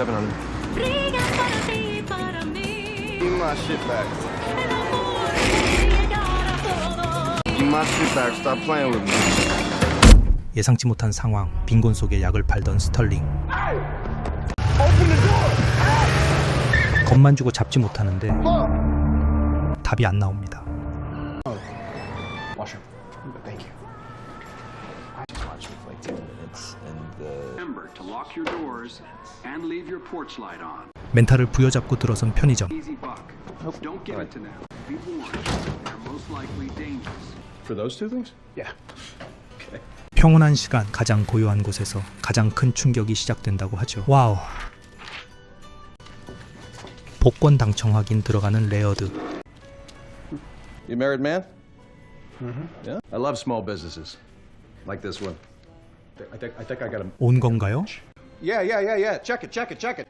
700. Briga para ti, para mí. Give my shit back. Give my shit back. Stop playing with me. 예상치 못한 상황, 빈곤 속에 약을 팔던 스털링. 겁만 주고 잡지 못하는데 답이 안 나옵니다. 멘탈을 부여잡고 들어선 편의점. Easy buck. Don't give it to them. Be warned. They're most likely dangerous. For those two things? Yeah. 평온한 시간 가장 고요한 곳에서 가장 큰 충격이 시작된다고 하죠. 와우. 복권 당첨 확인 들어가는 레어드. You married man? Mm-hmm. Yeah. I love small businesses, like this one. I think I think I got a. 온 건가요? Yeah, yeah, yeah, yeah. Check it, check it, check it.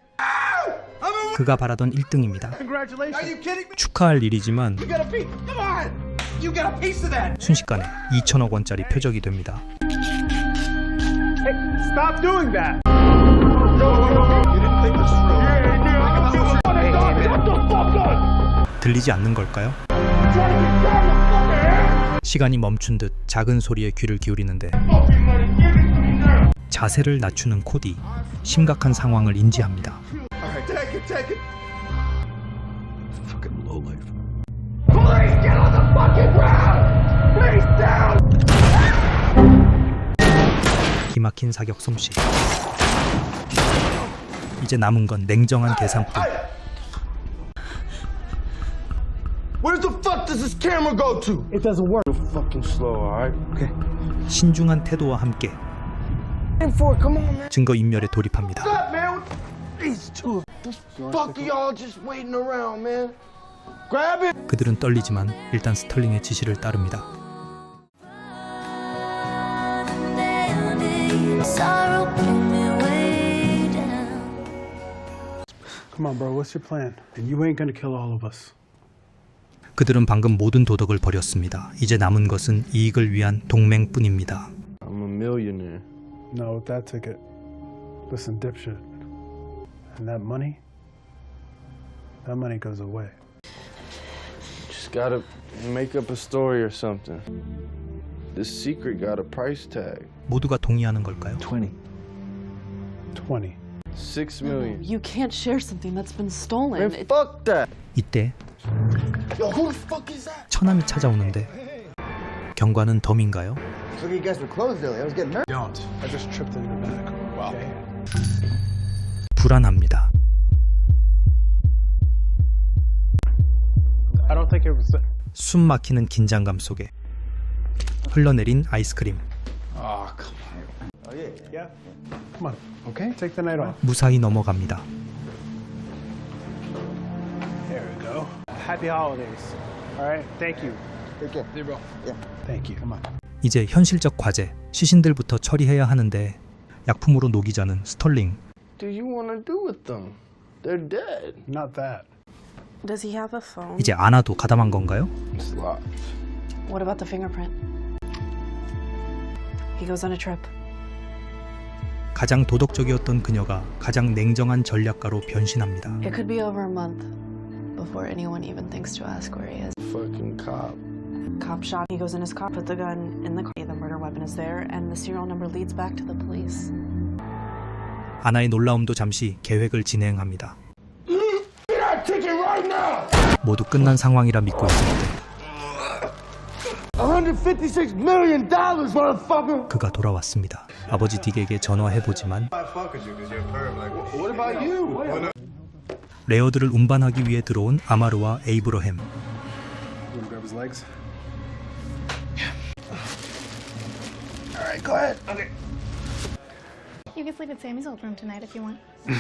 그가 바라던 1등입니다. Congratulations. Are you kidding me? 축하할 일이지만 You got a piece. Come on. You got a piece of that. 순식간에 2천억 원짜리 표적이 됩니다. Stop doing that! You didn't think this through. 들리지 않는 걸까요? 시간이 멈춘 듯 작은 소리에 귀를 기울이는데 자세를 낮추는 코디 심각한 상황을 인지합니다. All right, take it, take it. Fucking low life. 기막힌 사격 솜씨. 이제 남은 건 냉정한 계산뿐. Where the fuck does this camera go to? It doesn't work. Fucking slow, all right? Okay. 신중한 태도와 함께 증거 인멸에 돌입합니다. What, man? These two. The fuck y'all just waiting around, man? Grab it. 그들은 떨리지만 일단 스털링의 지시를 따릅니다. Sorrow bring me way down. Come on, bro. What's your plan? And you ain't gonna kill all of us. 그들은 방금 모든 도덕을 버렸습니다. 이제 남은 것은 이익을 위한 동맹뿐입니다. No, with that ticket. Listen, dipshit. And that money? That money goes away. Just gotta make up a story or something. This secret got a price tag. 모두가 동의하는 걸까요? 20. 20. Six million. You can't share something that's been stolen. Man, fuck that. 이때 Yo, who the fuck is that? 처남이 찾아오는데 경관은 덤인가요? Look, you guys were closed earlier. I was getting nervous. Don't. I just tripped in your back. Wow. Okay. 불안합니다. I don't think it was. 숨 막히는 긴장감 속에 흘러내린 아이스크림. Yeah. Come on. Okay. Take the night off. 무사히 넘어갑니다. There we go. Happy holidays. All right. Thank you. Take care. Hey, bro. Yeah. Thank you. Come on. 이제 현실적 과제, 시신들부터 처리해야 하는데 약품으로 녹이자는 스털링. do you want to do with them? They're dead. Not that. Does he have a phone? 이제 안아도 가담한 건가요? It's locked. What about the fingerprint? He goes on a trip. 가장 도덕적이었던 그녀가 가장 냉정한 전략가로 변신합니다. It could be over a month before anyone even thinks to ask where he is. Fucking cop. Cop shot. He goes in his car, put the gun in the car. The murder weapon is there, and the serial number leads back to the police. 아나의 놀라움도 잠시 계획을 진행합니다. Ticket right now. 모두 끝난 상황이라 믿고 있었는데 156 million dollars, motherfucker. 그가 돌아왔습니다. 아버지 딕에게 전화해보지만 What about you? 레어들을 운반하기 위해 들어온 아마르와 에이브러햄. Right, go ahead. Okay. You can sleep at Sammy's old room tonight if you want.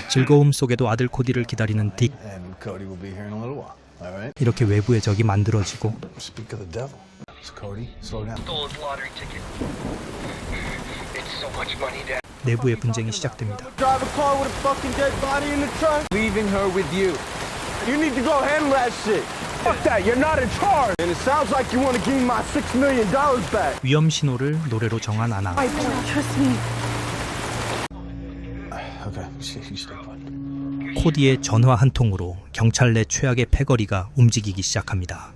즐거움 속에도 아들 코디를 기다리는 딕. And Cody will be here in a little while. All right? 이렇게 외부의 적이 만들어지고 Speak of the devil. So Cody, slow down. 내부의 분쟁이 시작됩니다. Drive a car with a fucking dead body in the trunk. Leaving her with you. You need to go handle that shit. Fuck that. You're not in charge. And it sounds like you want to give me my six million dollars back. 위험 신호를 노래로 정한 아나. Trust me. Okay, you stay put. 코디의 전화 한 통으로 경찰 내 최악의 패거리가 움직이기 시작합니다.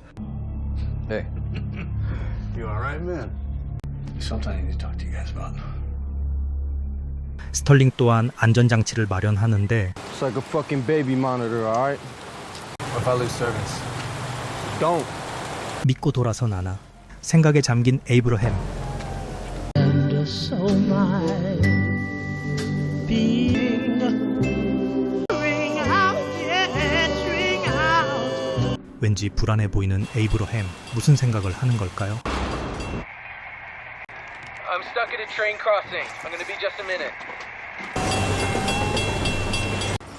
Hey. You alright, man? Something I need to talk to you guys about. 스털링 또한 안전 장치를 마련하는데 It's like a fucking baby monitor, alright? What if I lose servants? Don't. 믿고 돌아선 아나 생각에 잠긴 에이브러햄 왠지 불안해 보이는 에이브러햄 무슨 생각을 하는 걸까요? I'm stuck at a train crossing. I'm gonna be just a minute.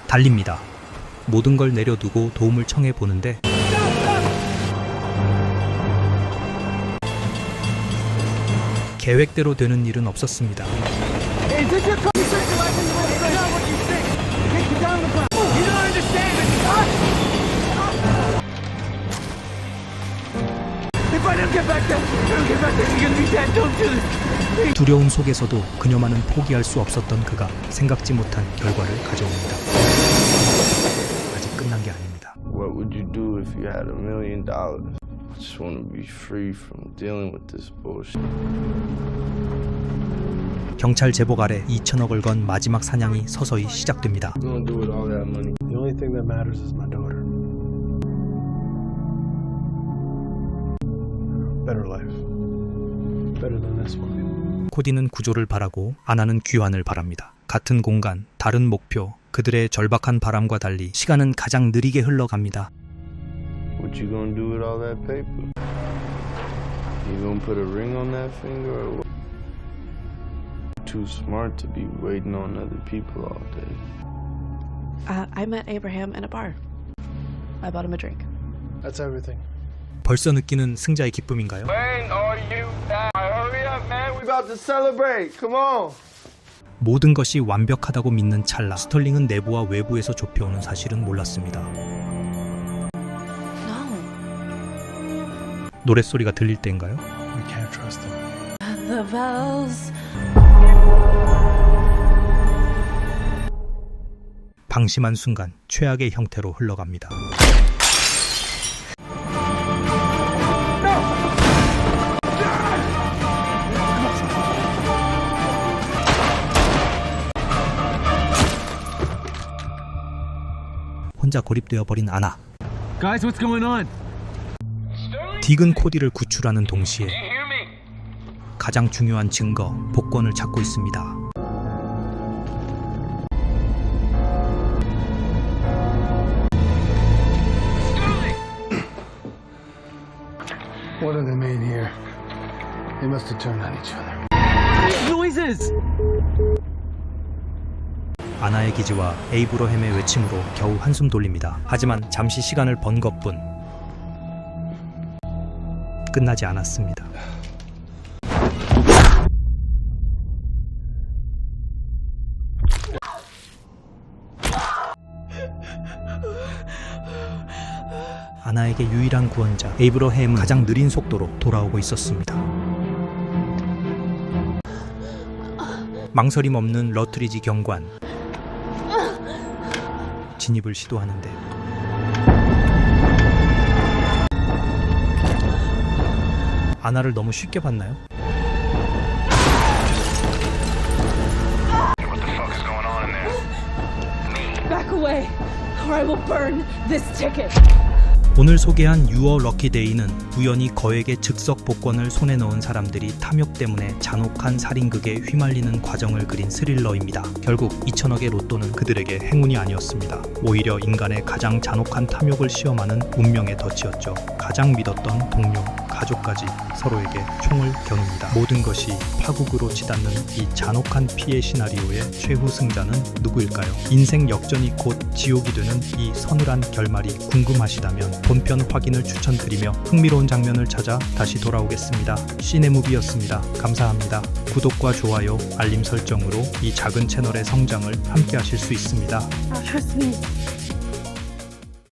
달립니다. 모든 걸 내려두고 도움을 청해 보는데 계획대로 되는 일은 없었습니다. 두려움 속에서도 그녀만은 포기할 수 없었던 그가 생각지 못한 결과를 가져옵니다. 아직 끝난 게 아닙니다. What would you do if you had a million dollars? I just want to be free from dealing with this bullshit. 경찰 제복 아래 2천억을 건 마지막 사냥이 서서히 시작됩니다. What you gonna do with all that money? The only thing that matters is my daughter. Better life. Better than this one. 코디는 구조를 바라고 아나는 귀환을 바랍니다. 같은 공간, 다른 목표, 그들의 절박한 바람과 달리 시간은 가장 느리게 흘러갑니다. What you gonna do with all that paper? You gonna put a ring on that finger or what? Too smart to be waiting on other people all day. Uh, I met Abraham in a bar. I bought him a drink. That's everything. 벌써 느끼는 승자의 기쁨인가요? When are you back? Hurry up, man. We about to celebrate. Come on. 모든 것이 완벽하다고 믿는 찰나 스털링은 내부와 외부에서 좁혀오는 사실은 몰랐습니다. 노랫소리가 들릴 때인가요? We can't trust him. The bells. 방심한 순간 최악의 형태로 흘러갑니다. 혼자 고립되어 버린 아나. Guys, what's going on? 딕은 코디를 구출하는 동시에? 가장 중요한 증거, 복권을 찾고 있습니다. What have they made here? They must have turned on each other. Noises! 아나의 기지와 에이브러햄의 외침으로 겨우 한숨 돌립니다. 하지만 잠시 시간을 번 것뿐 끝나지 않았습니다. 아나에게 유일한 구원자 에이브러햄은 가장 느린 속도로 돌아오고 있었습니다. 망설임 없는 러트리지 경관 진입을 시도하는데 아나를 너무 쉽게 봤나요? 오늘 소개한 유어 럭키데이는 우연히 거액의 즉석 복권을 손에 넣은 사람들이 탐욕 때문에 잔혹한 살인극에 휘말리는 과정을 그린 스릴러입니다. 결국 2천억의 로또는 그들에게 행운이 아니었습니다. 오히려 인간의 가장 잔혹한 탐욕을 시험하는 운명의 덫이었죠. 가장 믿었던 동료, 가족까지 서로에게 총을 겨눕니다. 모든 것이 파국으로 치닫는 이 잔혹한 피해 시나리오의 최후 승자는 누구일까요? 인생 역전이 곧 지옥이 되는 이 서늘한 결말이 궁금하시다면 본편 확인을 추천드리며 흥미로운 장면을 찾아 다시 돌아오겠습니다. 시네무비였습니다. 감사합니다. 구독과 좋아요, 알림 설정으로 이 작은 채널의 성장을 함께 하실 수 있습니다. Trust me.